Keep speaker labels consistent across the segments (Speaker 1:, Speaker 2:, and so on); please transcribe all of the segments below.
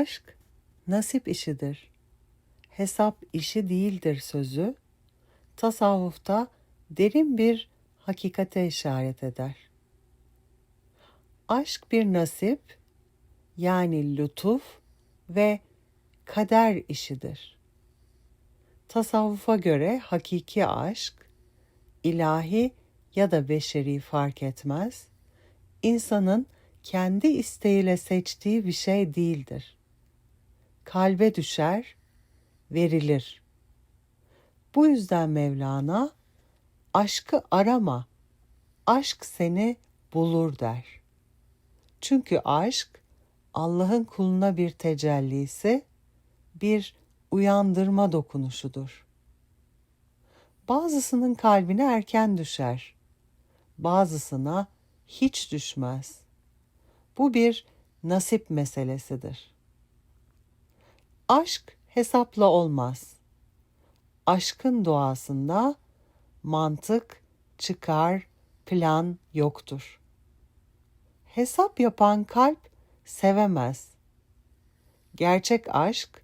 Speaker 1: Aşk nasip işidir. Hesap işi değildir sözü. Tasavvufta derin bir hakikate işaret eder. Aşk bir nasip yani lütuf ve kader işidir. Tasavvufa göre hakiki aşk, ilahi ya da beşeri fark etmez, insanın kendi isteğiyle seçtiği bir şey değildir. Kalbe düşer, verilir. Bu yüzden Mevlana aşkı arama, aşk seni bulur der. Çünkü aşk Allah'ın kuluna bir tecellisi, bir uyandırma dokunuşudur. Bazısının kalbine erken düşer, bazısına hiç düşmez. Bu bir nasip meselesidir. Aşk hesapla olmaz. Aşkın doğasında mantık, çıkar, plan yoktur. Hesap yapan kalp sevemez. Gerçek aşk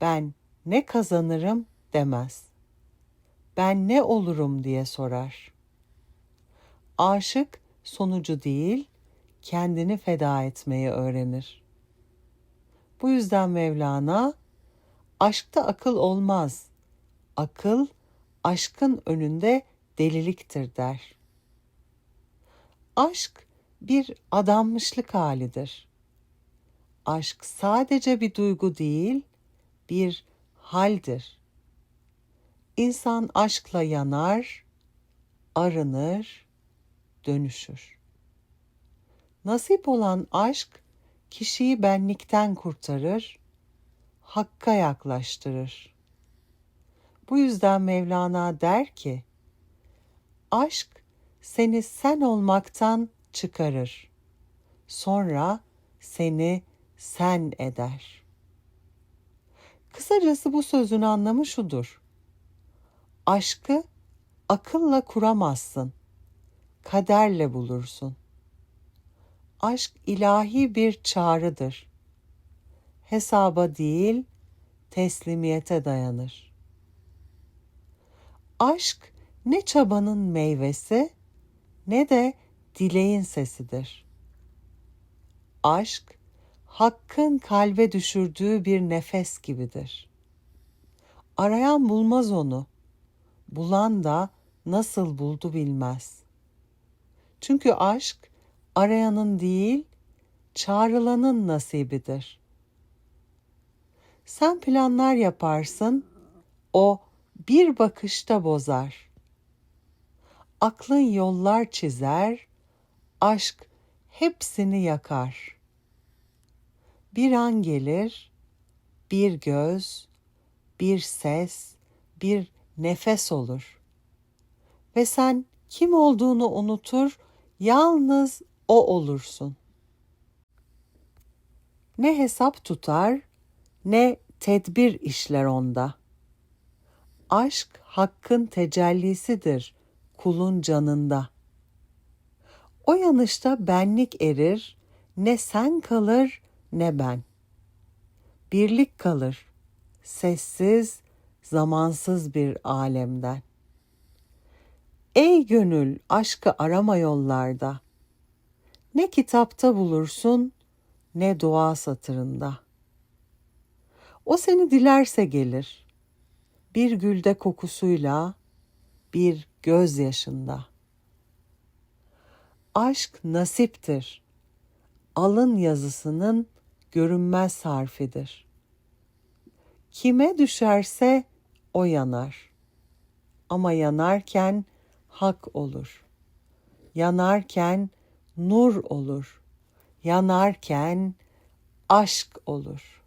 Speaker 1: ben ne kazanırım demez. Ben ne olurum diye sorar. Aşık sonucu değil, kendini feda etmeyi öğrenir. Bu yüzden Mevlana aşkta akıl olmaz. Akıl aşkın önünde deliliktir der. Aşk bir adanmışlık halidir. Aşk sadece bir duygu değil, bir haldir. İnsan aşkla yanar, arınır, dönüşür. Nasip olan aşk kişiyi benlikten kurtarır, hakka yaklaştırır. Bu yüzden Mevlana der ki, aşk seni sen olmaktan çıkarır. Sonra seni sen eder. Kısacası bu sözün anlamı şudur. Aşkı akılla kuramazsın. Kaderle bulursun. Aşk ilahi bir çağrıdır. Hesaba değil, teslimiyete dayanır. Aşk ne çabanın meyvesi ne de dileğin sesidir. Aşk hakkın kalbe düşürdüğü bir nefes gibidir. Arayan bulmaz onu. Bulan da nasıl buldu bilmez. Çünkü aşk arayanın değil, çağrılanın nasibidir. Sen planlar yaparsın, o bir bakışta bozar. Aklın yollar çizer, aşk hepsini yakar. Bir an gelir, bir göz, bir ses, bir nefes olur. Ve sen kim olduğunu unutur, yalnız o olursun. Ne hesap tutar, ne tedbir işler onda. Aşk hakkın tecellisidir kulun canında. O yanışta benlik erir, ne sen kalır ne ben. Birlik kalır, sessiz, zamansız bir alemden. Ey gönül aşkı arama yollarda. Ne kitapta bulursun ne dua satırında. O seni dilerse gelir. Bir gülde kokusuyla, bir gözyaşında. Aşk nasiptir. Alın yazısının görünmez harfidir. Kime düşerse o yanar. Ama yanarken hak olur. Yanarken nur olur. Yanarken aşk olur.''